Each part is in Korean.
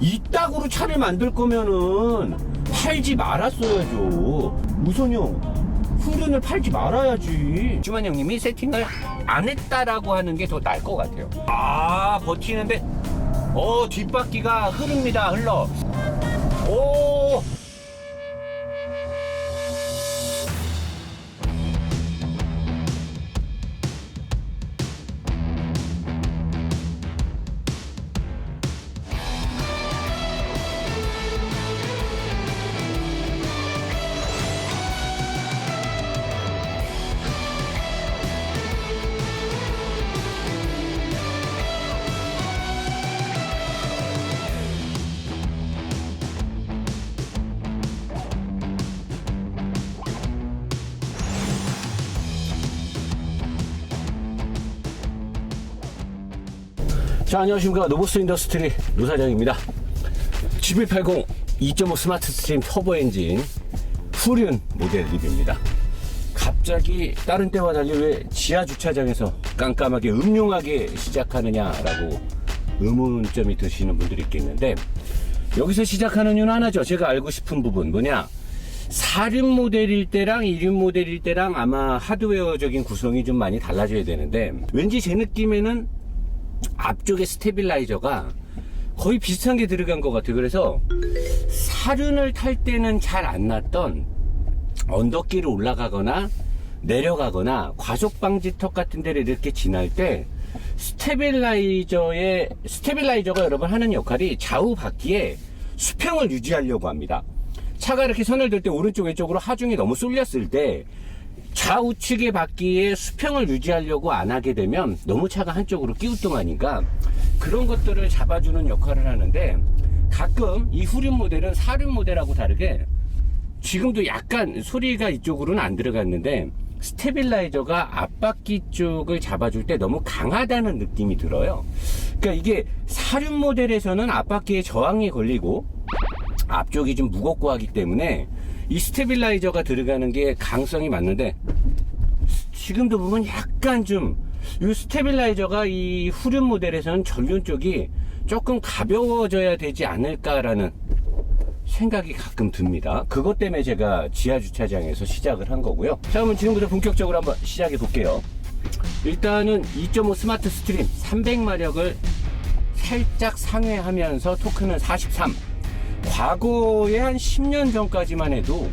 이따구로 차를 만들 거면은 팔지 말았어야죠. 우선 형, 후륜을 팔지 말아야지. 주만 형님이 세팅을 안 했다라고 하는 게 더 나을 것 같아요. 아, 버티는데, 어, 뒷바퀴가 흐릅니다, 흘러. 오! 자, 안녕하십니까. 노보스 인더스트리 노사장입니다. G180 2.5 스마트 스트림 터보 엔진 후륜 모델 리뷰입니다. 갑자기 다른 때와 달리 왜 지하 주차장에서 깜깜하게 음흉하게 시작하느냐라고 의문점이 드시는 분들이 있겠는데 여기서 시작하는 이유는 하나죠. 제가 알고 싶은 부분 뭐냐? 4륜 모델일 때랑 2륜 모델일 때랑 아마 하드웨어적인 구성이 좀 많이 달라져야 되는데 왠지 제 느낌에는 앞쪽에 스테빌라이저가 거의 비슷한 게 들어간 것 같아요. 그래서 사륜을 탈 때는 잘 안 났던 언덕길을 올라가거나 내려가거나 과속 방지턱 같은 데를 이렇게 지날 때 스테빌라이저의 스테빌라이저가 여러분 하는 역할이 좌우 바퀴에 수평을 유지하려고 합니다. 차가 이렇게 선을 들 때 오른쪽 왼쪽으로 하중이 너무 쏠렸을 때 좌우측의 바퀴에 수평을 유지하려고 안 하게 되면 너무 차가 한쪽으로 끼우뚱하니까 그런 것들을 잡아주는 역할을 하는데 가끔 이 후륜 모델은 사륜 모델하고 다르게 지금도 약간 소리가 이쪽으로는 안 들어갔는데 스테빌라이저가 앞바퀴 쪽을 잡아줄 때 너무 강하다는 느낌이 들어요. 그러니까 이게 사륜 모델에서는 앞바퀴에 저항이 걸리고 앞쪽이 좀 무겁고 하기 때문에 이 스테빌라이저가 들어가는 게 강성이 맞는데 지금도 보면 약간 좀 이 스테빌라이저가 이 후륜 모델에서는 전륜 쪽이 조금 가벼워져야 되지 않을까라는 생각이 가끔 듭니다. 그것 때문에 제가 지하 주차장에서 시작을 한 거고요. 자, 그러면 지금부터 본격적으로 한번 시작해 볼게요. 일단은 2.5 스마트 스트림 300마력을 살짝 상회하면서 토크는 43. 과거에 한 10년 전까지만 해도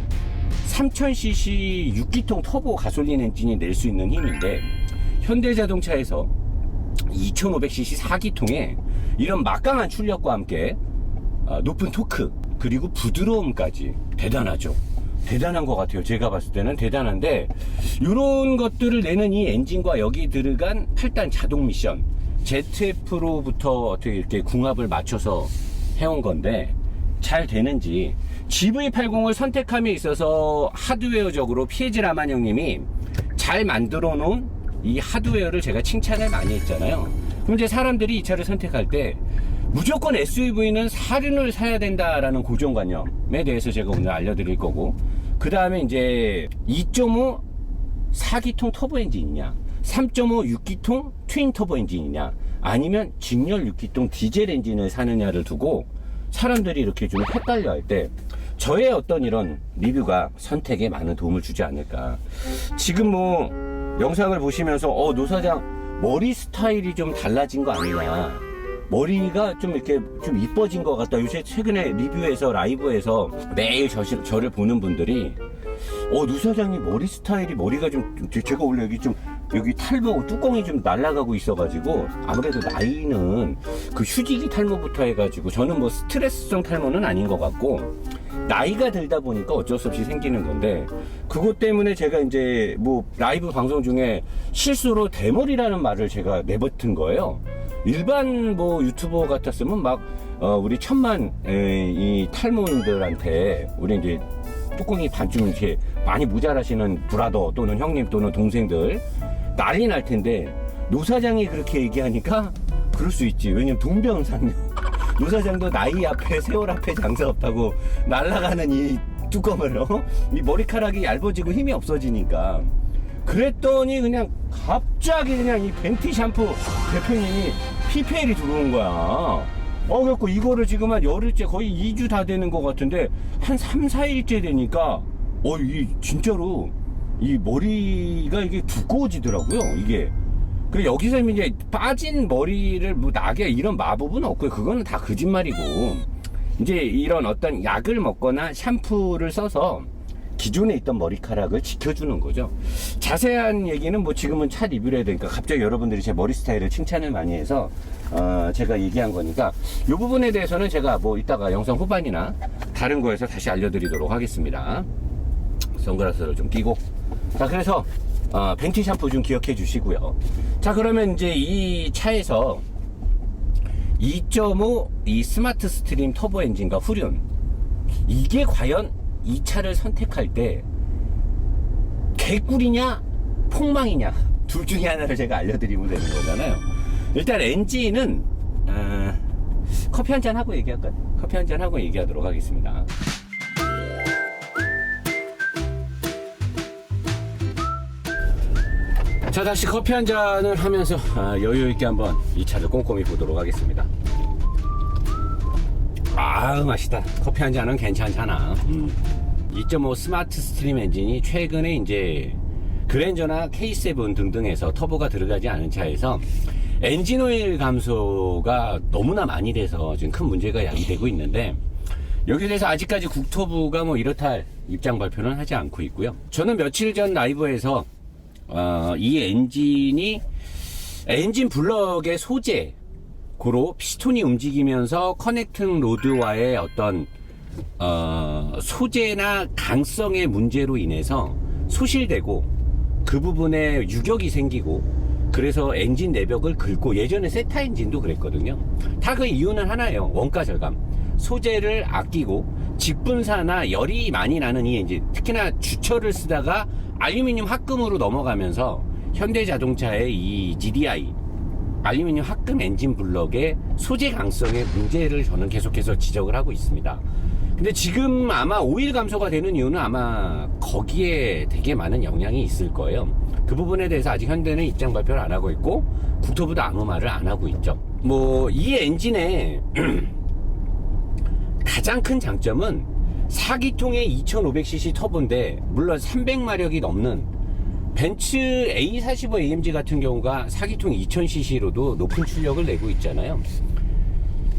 3000cc 6기통 터보 가솔린 엔진이 낼 수 있는 힘인데 현대자동차에서 2500cc 4기통에 이런 막강한 출력과 함께 아, 높은 토크 그리고 부드러움까지 대단하죠. 대단한 것 같아요. 제가 봤을 때는 대단한데 이런 것들을 내는 이 엔진과 여기 들어간 8단 자동 미션 ZF로부터 어떻게 이렇게 궁합을 맞춰서 해온 건데 잘 되는지 GV80을 선택함에 있어서 하드웨어적으로 피해질 아만 형님이 잘 만들어 놓은 이 하드웨어를 제가 칭찬을 많이 했잖아요. 그럼 이제 사람들이 이 차를 선택할 때 무조건 SUV는 사륜을 사야 된다라는 고정관념에 대해서 제가 오늘 알려드릴 거고 그 다음에 이제 2.5 4기통 터보 엔진이냐 3.5 6기통 트윈 터보 엔진이냐 아니면 직렬 6기통 디젤 엔진을 사느냐를 두고 사람들이 이렇게 좀 헷갈려 할 때 저의 어떤 이런 리뷰가 선택에 많은 도움을 주지 않을까 지금 뭐 영상을 보시면서 어 노사장 머리 스타일이 좀 달라진 거 아니냐 머리가 좀 이렇게 좀 이뻐진 것 같다. 요새 최근에 리뷰에서 라이브에서 매일 저, 저를 보는 분들이 어, 누 사장님 머리 스타일이 머리가 좀, 좀 제가 원래 여기 좀 여기 탈모 뚜껑이 좀 날아가고 있어가지고 아무래도 나이는 그 휴지기 탈모부터 해가지고 저는 뭐 스트레스성 탈모는 아닌 것 같고 나이가 들다 보니까 어쩔 수 없이 생기는 건데 그것 때문에 제가 이제 뭐 라이브 방송 중에 실수로 대머리라는 말을 제가 내뱉은 거예요. 일반 뭐 유튜버 같았으면 막 어, 우리 천만 에, 이 탈모인들한테 우리 이제 뚜껑이 반쯤 이렇게 많이 모자라시는 브라더 또는 형님 또는 동생들 난리 날 텐데 노 사장이 그렇게 얘기하니까 그럴 수 있지 왜냐면 동병상련 노 사장도 나이 앞에 세월 앞에 장사 없다고 날아가는 이 뚜껑을 어? 이 머리카락이 얇아지고 힘이 없어지니까 그랬더니 그냥 갑자기 그냥 이 벤티 샴푸 대표님이 PPL이 들어온 거야. 어, 그래갖고 이거를 지금 한 열흘째 거의 2주 다 되는 것 같은데, 한 3, 4일째 되니까, 어, 이, 진짜로, 이 머리가 이게 두꺼워지더라고요, 이게. 그 여기서 이제 빠진 머리를 뭐 나게 이런 마법은 없고요. 그거는 다 거짓말이고. 이제 이런 어떤 약을 먹거나 샴푸를 써서 기존에 있던 머리카락을 지켜주는 거죠. 자세한 얘기는 뭐 지금은 차 리뷰를 해야 되니까 갑자기 여러분들이 제 머리 스타일을 칭찬을 많이 해서 어 제가 얘기한 거니까 이 부분에 대해서는 제가 뭐 이따가 영상 후반이나 다른 거에서 다시 알려드리도록 하겠습니다. 선글라스를 좀 끼고 자 그래서 어, 벤티 샴푸 좀 기억해 주시고요. 자 그러면 이제 이 차에서 2.5 이 스마트 스트림 터보 엔진과 후륜 이게 과연 이 차를 선택할 때 개꿀이냐 폭망이냐 둘 중에 하나를 제가 알려드리면 되는 거잖아요. 일단 엔진은 어, 커피 한 잔 하고 얘기할까요? 커피 한 잔 하고 얘기하도록 하겠습니다. 자 다시 커피 한 잔을 하면서 아, 여유 있게 한번 이 차를 꼼꼼히 보도록 하겠습니다. 아 맛있다. 커피 한 잔은 괜찮잖아. 2.5 스마트 스트림 엔진이 최근에 이제 그랜저나 K7 등등에서 터보가 들어가지 않은 차에서 엔진 오일 감소가 너무나 많이 돼서 지금 큰 문제가 야기되고 있는데 여기에 대해서 아직까지 국토부가 뭐 이렇다 할 입장 발표는 하지 않고 있고요. 저는 며칠 전 라이브에서 어, 이 엔진이 엔진 블럭의 소재 고로 피스톤이 움직이면서 커넥팅 로드와의 어떤 어, 소재나 강성의 문제로 인해서 소실되고 그 부분에 유격이 생기고 그래서 엔진 내벽을 긁고 예전에 세타 엔진도 그랬거든요. 다 그 이유는 하나예요. 원가 절감. 소재를 아끼고 직분사나 열이 많이 나는 이 엔진, 특히나 주철을 쓰다가 알루미늄 합금으로 넘어가면서 현대자동차의 이 GDI 알루미늄 합금 엔진 블럭의 소재 강성의 문제를 저는 계속해서 지적을 하고 있습니다. 근데 지금 아마 오일 감소가 되는 이유는 아마 거기에 되게 많은 영향이 있을 거예요. 그 부분에 대해서 아직 현대는 입장 발표를 안 하고 있고 국토부도 아무 말을 안 하고 있죠. 뭐 이 엔진의 가장 큰 장점은 4기통의 2500cc 터보인데 물론 300마력이 넘는 벤츠 A45 AMG 같은 경우가 4기통 2000cc로도 높은 출력을 내고 있잖아요.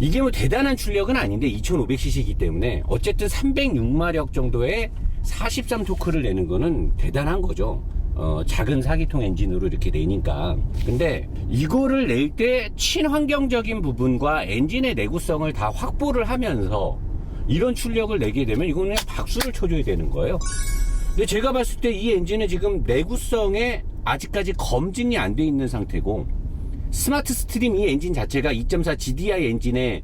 이게 뭐 대단한 출력은 아닌데 2500cc이기 때문에 어쨌든 306마력 정도의 43 토크를 내는 거는 대단한 거죠. 어, 작은 4기통 엔진으로 이렇게 내니까. 근데 이거를 낼 때 친환경적인 부분과 엔진의 내구성을 다 확보를 하면서 이런 출력을 내게 되면 이거는 박수를 쳐줘야 되는 거예요. 근데 제가 봤을 때 이 엔진은 지금 내구성에 아직까지 검증이 안 돼 있는 상태고 스마트 스트림 이 엔진 자체가 2.4 GDI 엔진의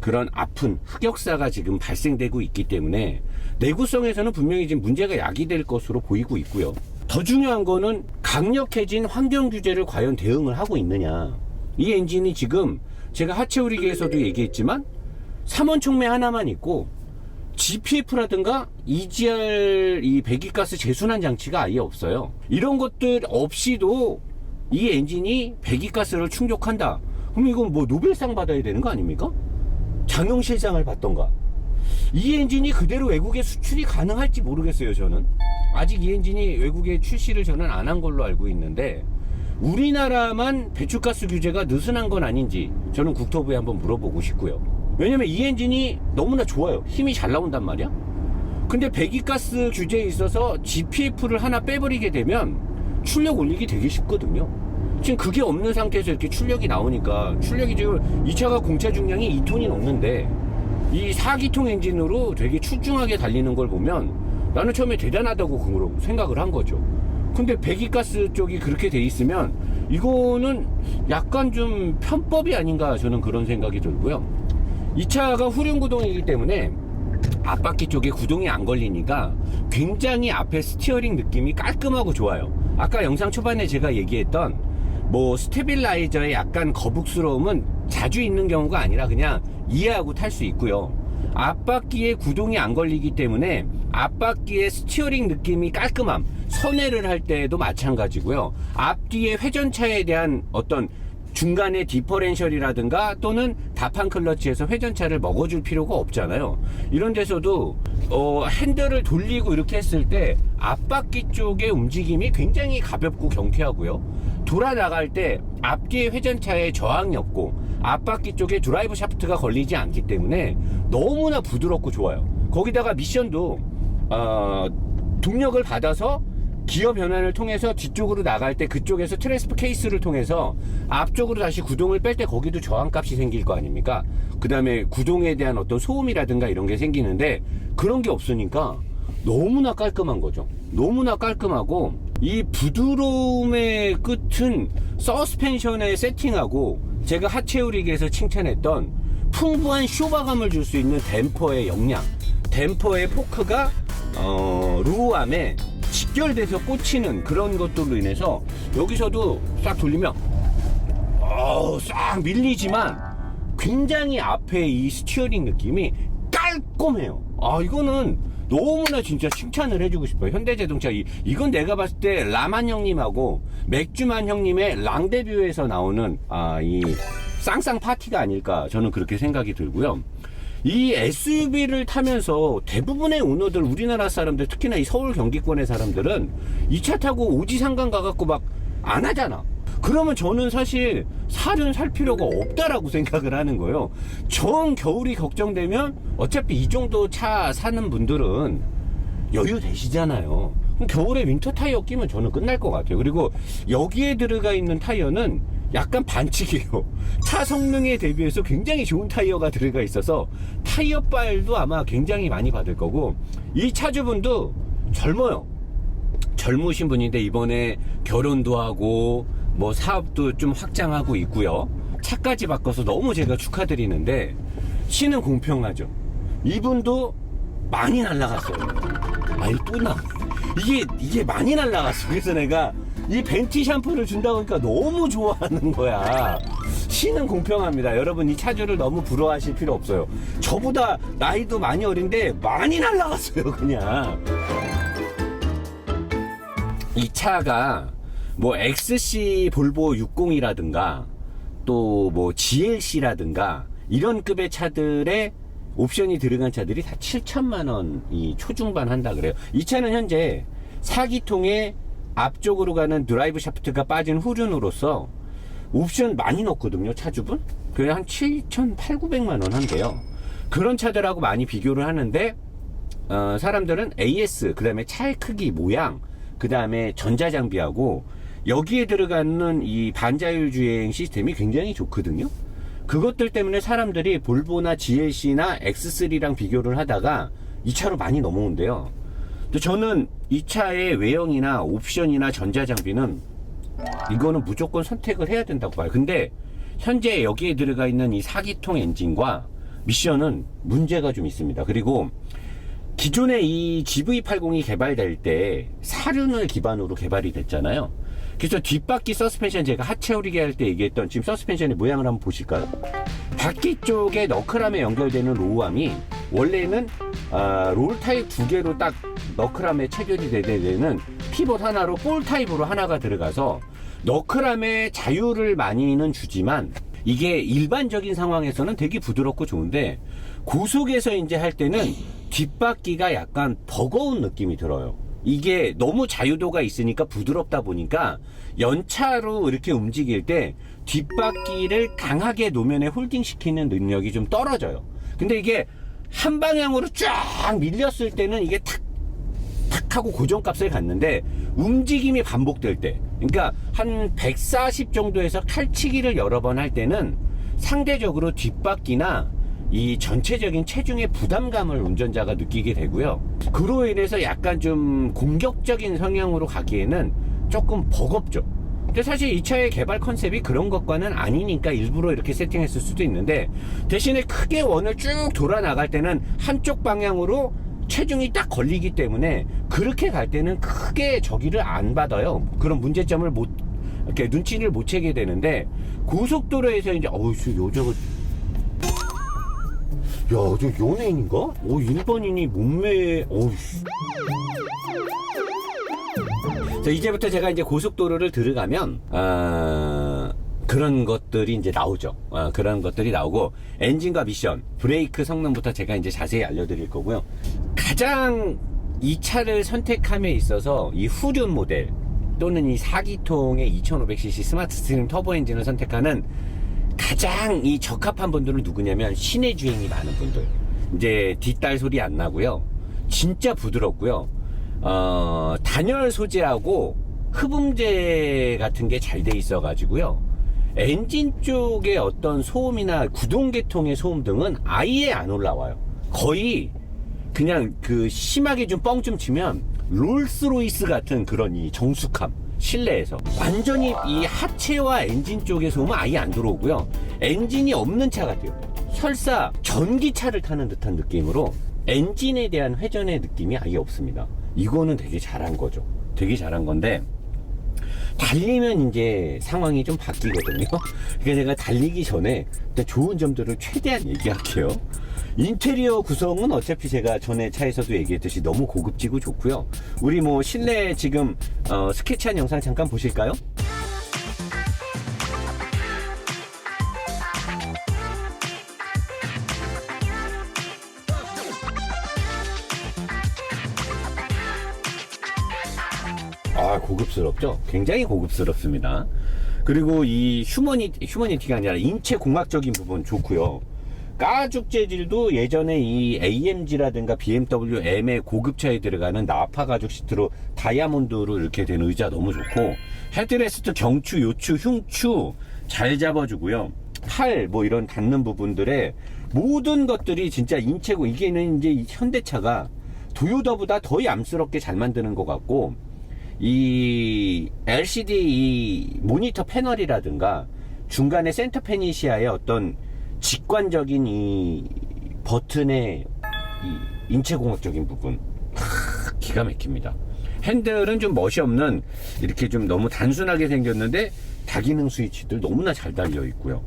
그런 아픈 흑역사가 지금 발생되고 있기 때문에 내구성에서는 분명히 지금 문제가 야기될 것으로 보이고 있고요. 더 중요한 거는 강력해진 환경 규제를 과연 대응을 하고 있느냐. 이 엔진이 지금 제가 하체 우리기에서도 얘기했지만 3원 촉매 하나만 있고 GPF라든가 EGR 이 배기가스 재순환 장치가 아예 없어요. 이런 것들 없이도 이 엔진이 배기가스를 충족한다. 그럼 이건 뭐 노벨상 받아야 되는 거 아닙니까? 장영실상을 받던가. 이 엔진이 그대로 외국에 수출이 가능할지 모르겠어요, 저는. 아직 이 엔진이 외국에 출시를 저는 안 한 걸로 알고 있는데, 우리나라만 배출가스 규제가 느슨한 건 아닌지 저는 국토부에 한번 물어보고 싶고요. 왜냐면 이 엔진이 너무나 좋아요. 힘이 잘 나온단 말이야. 근데 배기가스 규제에 있어서 GPF를 하나 빼버리게 되면 출력 올리기 되게 쉽거든요. 지금 그게 없는 상태에서 이렇게 출력이 나오니까 출력이 지금 이 차가 공차 중량이 2톤이 넘는데 이 4기통 엔진으로 되게 출중하게 달리는 걸 보면 나는 처음에 대단하다고 그걸 생각을 한 거죠. 근데 배기가스 쪽이 그렇게 돼 있으면 이거는 약간 좀 편법이 아닌가 저는 그런 생각이 들고요. 이 차가 후륜 구동이기 때문에 앞바퀴 쪽에 구동이 안 걸리니까 굉장히 앞에 스티어링 느낌이 깔끔하고 좋아요. 아까 영상 초반에 제가 얘기했던 뭐 스테빌라이저의 약간 거북스러움은 자주 있는 경우가 아니라 그냥 이해하고 탈 수 있고요. 앞바퀴에 구동이 안 걸리기 때문에 앞바퀴의 스티어링 느낌이 깔끔함. 선회를 할 때도 마찬가지고요. 앞뒤의 회전차에 대한 어떤 중간에 디퍼렌셜이라든가 또는 다판 클러치에서 회전차를 먹어줄 필요가 없잖아요. 이런 데서도 어, 핸들을 돌리고 이렇게 했을 때 앞바퀴 쪽의 움직임이 굉장히 가볍고 경쾌하고요. 돌아 나갈 때 앞뒤 회전차에 저항이 없고 앞바퀴 쪽에 드라이브 샤프트가 걸리지 않기 때문에 너무나 부드럽고 좋아요. 거기다가 미션도 어, 동력을 받아서 기어 변환을 통해서 뒤쪽으로 나갈 때 그쪽에서 트랜스퍼 케이스를 통해서 앞쪽으로 다시 구동을 뺄 때 거기도 저항값이 생길 거 아닙니까? 그 다음에 구동에 대한 어떤 소음이라든가 이런 게 생기는데 그런 게 없으니까 너무나 깔끔한 거죠. 너무나 깔끔하고 이 부드러움의 끝은 서스펜션에 세팅하고 제가 하체우리기에서 칭찬했던 풍부한 쇼바감을 줄 수 있는 댐퍼의 역량, 댐퍼의 포크가 어, 루암에 직결돼서 꽂히는 그런 것들로 인해서 여기서도 싹 돌리면 어우, 싹 밀리지만 굉장히 앞에 이 스티어링 느낌이 깔끔해요. 아, 이거는 너무나 진짜 칭찬을 해주고 싶어요. 현대자동차. 이, 이건 내가 봤을 때 라만 형님하고 맥주만 형님의 랑데뷰에서 나오는 아, 이 쌍쌍 파티가 아닐까 저는 그렇게 생각이 들고요. 이 SUV를 타면서 대부분의 오너들 우리나라 사람들 특히나 이 서울 경기권의 사람들은 이 차 타고 오지 상관 가갖고 막 안 하잖아. 그러면 저는 사실 살은 살 필요가 없다라고 생각을 하는 거예요. 전 겨울이 걱정되면 어차피 이 정도 차 사는 분들은 여유 되시잖아요. 그럼 겨울에 윈터 타이어 끼면 저는 끝날 것 같아요. 그리고 여기에 들어가 있는 타이어는 약간 반칙이에요. 차 성능에 대비해서 굉장히 좋은 타이어가 들어가 있어서 타이어 빨도 아마 굉장히 많이 받을 거고 이 차주분도 젊어요. 젊으신 분인데 이번에 결혼도 하고 뭐 사업도 좀 확장하고 있고요. 차까지 바꿔서 너무 제가 축하드리는데 시는 공평하죠. 이분도 많이 날라갔어요. 아이 또 나. 이게 이게 많이 날라갔어. 그래서 내가 이 벤티 샴푸를 준다고 하니까 너무 좋아하는 거야. 시는 공평합니다. 여러분 이 차주를 너무 부러워하실 필요 없어요. 저보다 나이도 많이 어린데 많이 날라갔어요, 그냥. 이 차가 뭐 XC 볼보 60이라든가 또 뭐 GLC라든가 이런 급의 차들의 옵션이 들어간 차들이 다 7천만 원이 초중반 한다 그래요. 이 차는 현재 사기통에 앞쪽으로 가는 드라이브 샤프트가 빠진 후륜으로서 옵션 많이 넣거든요, 차주분. 그게 한 7,800, 900만 원 한대요. 그런 차들하고 많이 비교를 하는데 어, 사람들은 AS, 그 다음에 차의 크기, 모양, 그 다음에 전자장비하고 여기에 들어가는 이 반자율 주행 시스템이 굉장히 좋거든요. 그것들 때문에 사람들이 볼보나 GLC나 X3랑 비교를 하다가 이 차로 많이 넘어온대요. 저는 이 차의 외형이나 옵션이나 전자장비는 이거는 무조건 선택을 해야 된다고 봐요. 근데 현재 여기에 들어가 있는 이 사기통 엔진과 미션은 문제가 좀 있습니다. 그리고 기존에 이 GV80이 개발될 때 사륜을 기반으로 개발이 됐잖아요. 그래서 뒷바퀴 서스펜션 제가 하체 오리게 할 때 얘기했던 지금 서스펜션의 모양을 한번 보실까요? 바퀴 쪽에 너클함에 연결되는 로우암이 원래는 아, 롤 타입 두 개로 딱 너클함에 체결이 되는 피봇 하나로 볼 타입으로 하나가 들어가서 너클함에 자유를 많이는 주지만 이게 일반적인 상황에서는 되게 부드럽고 좋은데 고속에서 이제 할 때는 뒷바퀴가 약간 버거운 느낌이 들어요. 이게 너무 자유도가 있으니까 부드럽다 보니까 연차로 이렇게 움직일 때 뒷바퀴를 강하게 노면에 홀딩 시키는 능력이 좀 떨어져요. 근데 이게 한 방향으로 쫙 밀렸을 때는 이게 탁, 탁 하고 고정값을 갖는데 움직임이 반복될 때, 그러니까 한 140 정도에서 칼치기를 여러 번 할 때는 상대적으로 뒷바퀴나 이 전체적인 체중의 부담감을 운전자가 느끼게 되고요. 그로 인해서 약간 좀 공격적인 성향으로 가기에는 조금 버겁죠. 근데 사실 이 차의 개발 컨셉이 그런 것과는 아니니까 일부러 이렇게 세팅했을 수도 있는데 대신에 크게 원을 쭉 돌아 나갈 때는 한쪽 방향으로 체중이 딱 걸리기 때문에 그렇게 갈 때는 크게 저기를 안 받아요. 그런 문제점을 못 이렇게 눈치를 못 채게 되는데 고속도로에서 이제 어우 요 저거 야, 저 연예인인가? 오, 일본인이 몸매, 어우. 자, 이제부터 제가 이제 고속도로를 들어가면, 아, 그런 것들이 이제 나오죠. 어, 그런 것들이 나오고 엔진과 미션, 브레이크 성능부터 제가 이제 자세히 알려드릴 거고요. 가장 이 차를 선택함에 있어서 이 후륜 모델 또는 이 4기통의 2500cc 스마트 스트림 터보 엔진을 선택하는 가장 이 적합한 분들은 누구냐면 시내 주행이 많은 분들. 이제 뒷달 소리 안 나고요. 진짜 부드럽고요. 어, 단열 소재하고 흡음재 같은 게 잘 돼 있어 가지고요. 엔진 쪽의 어떤 소음이나 구동계통의 소음 등은 아예 안 올라와요. 거의 그냥 그 심하게 좀 뻥 좀 치면 롤스로이스 같은 그런 이 정숙함 실내에서. 완전히 이 하체와 엔진 쪽의 소음은 아예 안 들어오고요. 엔진이 없는 차 같아요. 설사 전기차를 타는 듯한 느낌으로 엔진에 대한 회전의 느낌이 아예 없습니다. 이거는 되게 잘한 거죠. 되게 잘한 건데 달리면 이제 상황이 좀 바뀌거든요. 그러니까 제가 달리기 전에 좋은 점들을 최대한 얘기할게요. 인테리어 구성은 어차피 제가 전에 차에서도 얘기했듯이 너무 고급지고 좋고요. 우리 뭐 실내 지금 어, 스케치한 영상 잠깐 보실까요? 고급스럽죠? 굉장히 고급스럽습니다. 그리고 이 휴머니 휴머니티가 아니라 인체 공학적인 부분 좋고요. 가죽 재질도 예전에 이 AMG라든가 BMW M의 고급차에 들어가는 나파 가죽 시트로 다이아몬드로 이렇게 된 의자 너무 좋고 헤드레스트 경추, 요추, 흉추 잘 잡아주고요. 팔 뭐 이런 닿는 부분들에 모든 것들이 진짜 인체고 이게는 이제 이 현대차가 도요타보다 더 얌스럽게 잘 만드는 것 같고 이 LCD 이 모니터 패널이라든가 중간에 센터 페니시아의 어떤 직관적인 이 버튼의 이 인체공학적인 부분 하, 기가 막힙니다. 핸들은 좀 멋이 없는 이렇게 좀 너무 단순하게 생겼는데 다기능 스위치들 너무나 잘 달려 있고요.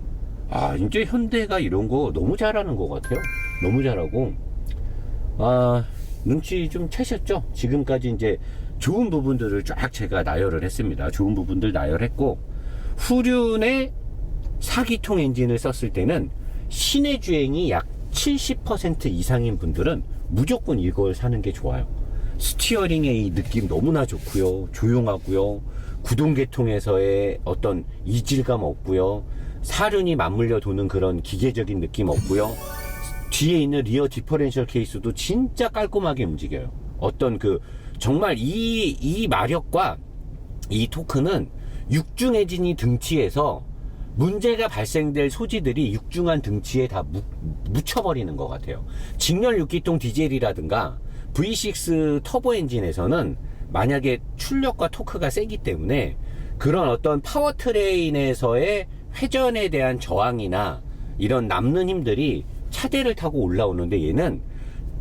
아 이제 현대가 이런 거 너무 잘하는 것 같아요. 너무 잘하고 아 눈치 좀 채셨죠? 지금까지 이제 좋은 부분들을 쫙 제가 나열을 했습니다. 좋은 부분들 나열했고 후륜의 4기통 엔진을 썼을 때는 시내 주행이 약 70% 이상인 분들은 무조건 이걸 사는 게 좋아요. 스티어링의 이 느낌 너무나 좋고요. 조용하고요. 구동 계통에서의 어떤 이질감 없고요. 사륜이 맞물려 도는 그런 기계적인 느낌 없고요. 뒤에 있는 리어 디퍼렌셜 케이스도 진짜 깔끔하게 움직여요. 어떤 그 정말 이, 이 마력과 이 토크는 육중 엔진이 등치에서 문제가 발생될 소지들이 육중한 등치에 다 묻, 묻혀버리는 것 같아요. 직렬 6기통 디젤이라든가 V6 터보 엔진에서는 만약에 출력과 토크가 세기 때문에 그런 어떤 파워트레인에서의 회전에 대한 저항이나 이런 남는 힘들이 차대를 타고 올라오는데 얘는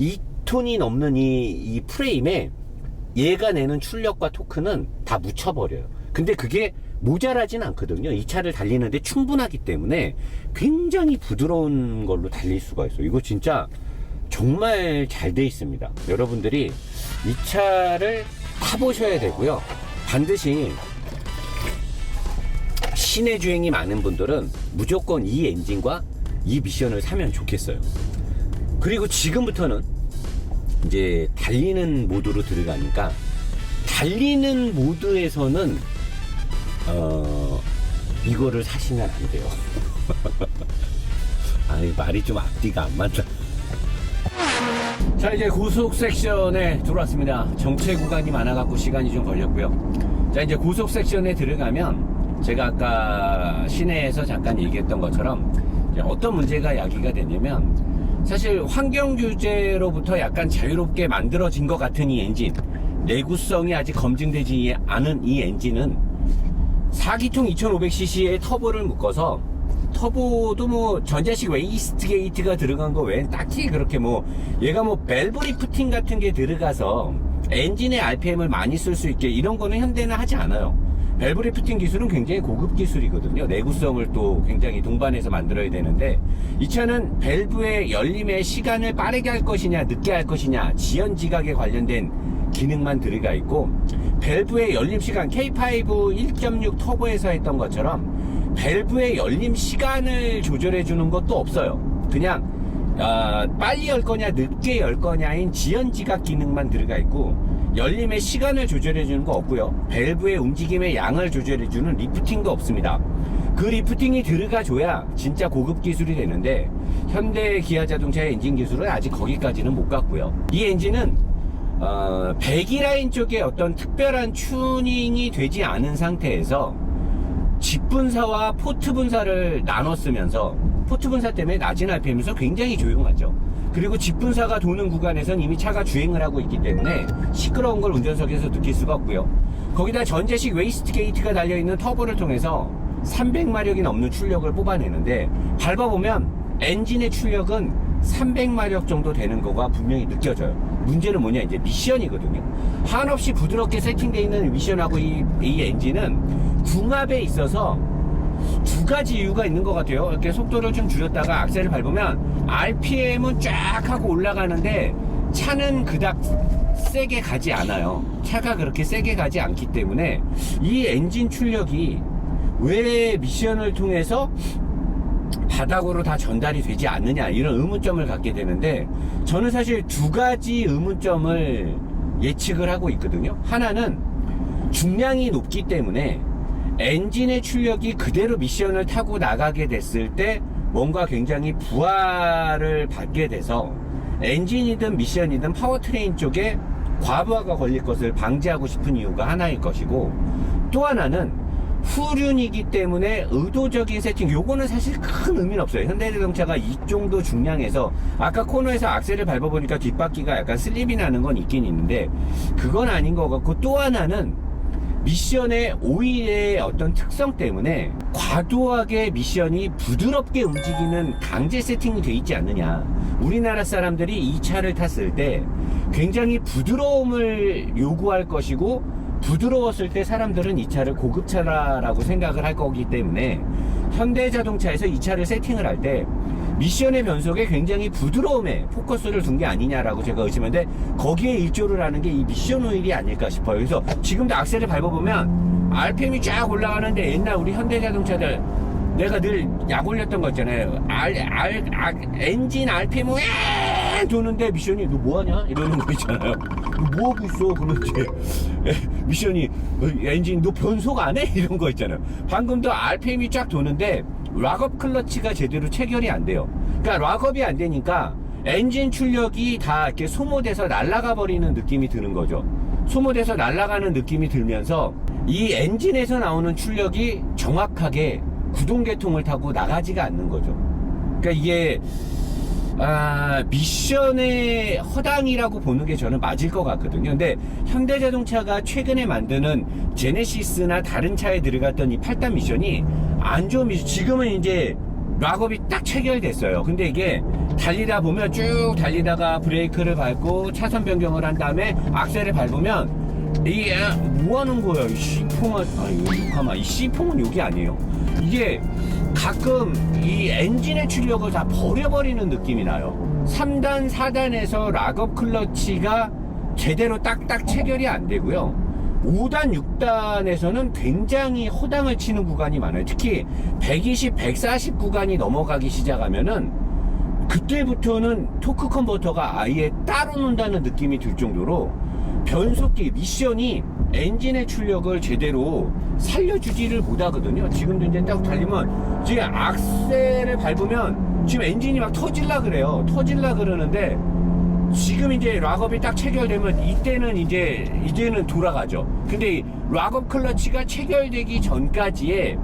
2톤이 넘는 이, 이 프레임에 얘가 내는 출력과 토크는 다 묻혀버려요. 근데 그게 모자라진 않거든요. 이 차를 달리는데 충분하기 때문에 굉장히 부드러운 걸로 달릴 수가 있어요. 이거 진짜 정말 잘 돼 있습니다. 여러분들이 이 차를 타보셔야 되고요. 반드시 시내 주행이 많은 분들은 무조건 이 엔진과 이 미션을 사면 좋겠어요. 그리고 지금부터는 이제 달리는 모드로 들어가니까 달리는 모드에서는 어 이거를 사시면 안 돼요. 아이 말이 좀 앞뒤가 안 맞다. 자 이제 고속 섹션에 들어왔습니다. 정체 구간이 많아갖고 시간이 좀 걸렸고요. 자 이제 고속 섹션에 들어가면 제가 아까 시내에서 잠깐 얘기했던 것처럼 어떤 문제가 야기가 되냐면 사실 환경 규제로부터 약간 자유롭게 만들어진 것 같은 이 엔진 내구성이 아직 검증되지 않은 이 엔진은 4기통 2500cc의 터보를 묶어서 터보도 뭐 전자식 웨이스트 게이트가 들어간 거 외엔 딱히 그렇게 뭐 얘가 뭐 밸브 리프팅 같은 게 들어가서 엔진의 RPM을 많이 쓸 수 있게 이런 거는 현대는 하지 않아요. 밸브 리프팅 기술은 굉장히 고급 기술이거든요. 내구성을 또 굉장히 동반해서 만들어야 되는데 이 차는 밸브의 열림의 시간을 빠르게 할 것이냐 늦게 할 것이냐 지연 지각에 관련된 기능만 들어가 있고 밸브의 열림 시간 K5 1.6 터보에서 했던 것처럼 밸브의 열림 시간을 조절해 주는 것도 없어요. 그냥 아, 빨리 열 거냐 늦게 열 거냐인 지연 지각 기능만 들어가 있고 열림의 시간을 조절해 주는 거 없고요. 밸브의 움직임의 양을 조절해 주는 리프팅도 없습니다. 그 리프팅이 들어가 줘야 진짜 고급 기술이 되는데 현대 기아 자동차의 엔진 기술은 아직 거기까지는 못 갔고요. 이 엔진은 어, 배기 라인 쪽에 어떤 특별한 튜닝이 되지 않은 상태에서 직분사와 포트 분사를 나눠 쓰면서 포트 분사 때문에 낮은 RPM에서 굉장히 조용하죠. 그리고 직분사가 도는 구간에선 이미 차가 주행을 하고 있기 때문에 시끄러운 걸 운전석에서 느낄 수가 없고요. 거기다 전제식 웨이스트 게이트가 달려있는 터보를 통해서 300마력이 넘는 출력을 뽑아내는데 밟아보면 엔진의 출력은 300마력 정도 되는 거가 분명히 느껴져요. 문제는 뭐냐 이제 미션이거든요. 한없이 부드럽게 세팅되어 있는 미션하고 이, 이 엔진은 궁합에 있어서 두 가지 이유가 있는 것 같아요. 이렇게 속도를 좀 줄였다가 악셀을 밟으면 RPM은 쫙 하고 올라가는데 차는 그닥 세게 가지 않아요. 차가 그렇게 세게 가지 않기 때문에 이 엔진 출력이 왜 미션을 통해서 바닥으로 다 전달이 되지 않느냐 이런 의문점을 갖게 되는데 저는 사실 두 가지 의문점을 예측을 하고 있거든요. 하나는 중량이 높기 때문에 엔진의 출력이 그대로 미션을 타고 나가게 됐을 때 뭔가 굉장히 부하를 받게 돼서 엔진이든 미션이든 파워트레인 쪽에 과부하가 걸릴 것을 방지하고 싶은 이유가 하나일 것이고 또 하나는 후륜이기 때문에 의도적인 세팅 요거는 사실 큰 의미는 없어요. 현대자동차가 이 정도 중량에서 아까 코너에서 악셀을 밟아보니까 뒷바퀴가 약간 슬립이 나는 건 있긴 있는데 그건 아닌 것 같고 또 하나는 미션의 오일의 어떤 특성 때문에 과도하게 미션이 부드럽게 움직이는 강제 세팅이 돼 있지 않느냐. 우리나라 사람들이 이 차를 탔을 때 굉장히 부드러움을 요구할 것이고 부드러웠을 때 사람들은 이 차를 고급차라고 생각을 할 거기 때문에 현대 자동차에서 이 차를 세팅을 할때 미션의 변속에 굉장히 부드러움에 포커스를 둔 게 아니냐라고 제가 의심하는데 거기에 일조를 하는 게 이 미션 오일이 아닐까 싶어요. 그래서 지금도 악셀을 밟아보면 RPM이 쫙 올라가는데 옛날 우리 현대자동차들 내가 늘 약 올렸던 거 있잖아요. R, R, R, 엔진 RPM 왜 도는데 미션이 너 뭐하냐? 이러는 거 있잖아요. 너 뭐하고 있어? 그러면 이제 미션이 어, 엔진 너 변속 안 해? 이런 거 있잖아요. 방금도 RPM이 쫙 도는데 락업 클러치가 제대로 체결이 안 돼요. 그러니까 락업이 안 되니까 엔진 출력이 다 이렇게 소모돼서 날아가 버리는 느낌이 드는 거죠. 소모돼서 날아가는 느낌이 들면서 이 엔진에서 나오는 출력이 정확하게 구동 계통을 타고 나가지가 않는 거죠. 그러니까 이게 아, 미션의 허당이라고 보는 게 저는 맞을 것 같거든요. 근데 현대자동차가 최근에 만드는 제네시스나 다른 차에 들어갔던 이 8단 미션이 안 좋은 미션, 지금은 이제 락업이 딱 체결됐어요. 근데 이게 달리다 보면 쭉 달리다가 브레이크를 밟고 차선 변경을 한 다음에 악셀을 밟으면 이게 뭐 하는 거예요? 이 C풍은 아유 가만 이 C풍은 여기 아니에요. 이게 가끔 이 엔진의 출력을 다 버려버리는 느낌이 나요. 3단, 4단에서 락업 클러치가 제대로 딱딱 체결이 안 되고요. 5단, 6단에서는 굉장히 허당을 치는 구간이 많아요. 특히 120, 140 구간이 넘어가기 시작하면은 그때부터는 토크 컨버터가 아예 따로 논다는 느낌이 들 정도로 변속기 미션이 엔진의 출력을 제대로 살려주지를 못하거든요. 지금도 이제 딱 달리면 지금 악셀을 밟으면 지금 엔진이 막 터질라 그래요. 터질라 그러는데 지금 이제 락업이 딱 체결되면 이때는 이제 이제는 돌아가죠. 근데 이 락업 클러치가 체결되기 전까지의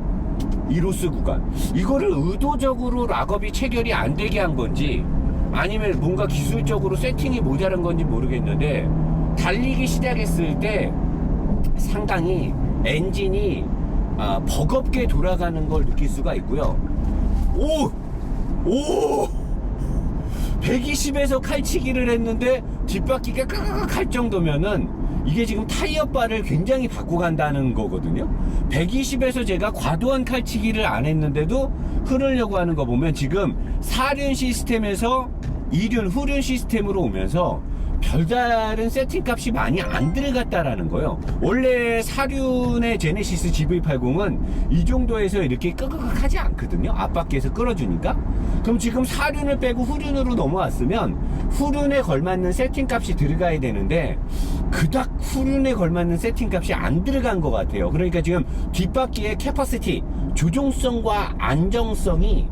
이 로스 구간 이거를 의도적으로 락업이 체결이 안 되게 한 건지 아니면 뭔가 기술적으로 세팅이 모자란 건지 모르겠는데 달리기 시작했을 때 상당히 엔진이 아, 버겁게 돌아가는 걸 느낄 수가 있고요. 오! 오! 120에서 칼치기를 했는데 뒷바퀴가 끄끄끄 할 정도면은 이게 지금 타이어 바를 굉장히 바꿔 간다는 거거든요. 120에서 제가 과도한 칼치기를 안 했는데도 흐르려고 하는 거 보면 지금 4륜 시스템에서 2륜 후륜 시스템으로 오면서 별다른 세팅 값이 많이 안 들어갔다라는 거예요. 원래 사륜의 제네시스 GV80은 이 정도에서 이렇게 끄끄하지 않거든요. 앞바퀴에서 끌어주니까. 그럼 지금 사륜을 빼고 후륜으로 넘어왔으면 후륜에 걸맞는 세팅 값이 들어가야 되는데 그닥 후륜에 걸맞는 세팅 값이 안 들어간 것 같아요. 그러니까 지금 뒷바퀴의 캐퍼시티, 조종성과 안정성이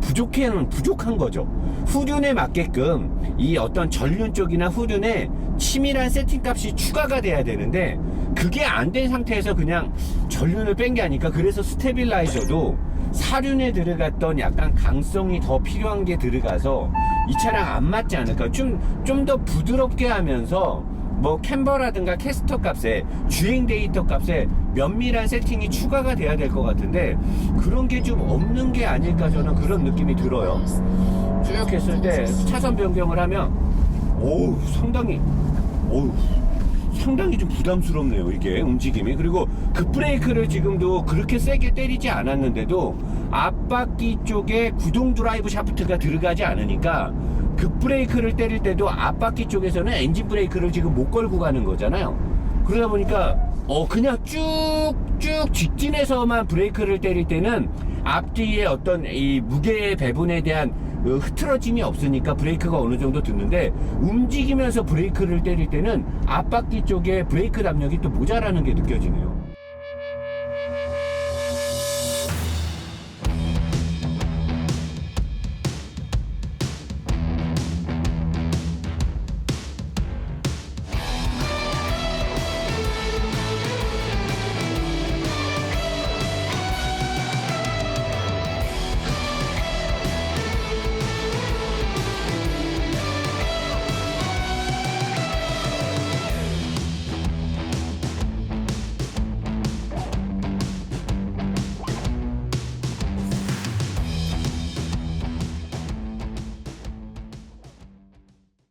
부족해는 부족한 거죠. 후륜에 맞게끔 이 어떤 전륜 쪽이나 후륜에 치밀한 세팅 값이 추가가 돼야 되는데 그게 안 된 상태에서 그냥 전륜을 뺀 게 아니까 그래서 스테빌라이저도 사륜에 들어갔던 약간 강성이 더 필요한 게 들어가서 이 차량 안 맞지 않을까 좀 좀 더 부드럽게 하면서 뭐 캠버라든가 캐스터 값에 주행 데이터 값에 면밀한 세팅이 추가가 돼야 될 것 같은데 그런 게 좀 없는 게 아닐까 저는 그런 느낌이 들어요. 쭉 했을 때 차선 변경을 하면 오우 상당히 오우 상당히 좀 부담스럽네요 이게 움직임이 그리고 급브레이크를 지금도 그렇게 세게 때리지 않았는데도 앞바퀴 쪽에 구동 드라이브 샤프트가 들어가지 않으니까 급브레이크를 때릴 때도 앞바퀴 쪽에서는 엔진 브레이크를 지금 못 걸고 가는 거잖아요 그러다 보니까 어 그냥 쭉쭉 직진해서만 브레이크를 때릴 때는 앞뒤의 어떤 이 무게 배분에 대한 그 흐트러짐이 없으니까 브레이크가 어느 정도 듣는데 움직이면서 브레이크를 때릴 때는 앞바퀴 쪽에 브레이크 담력이 또 모자라는 게 느껴지네요.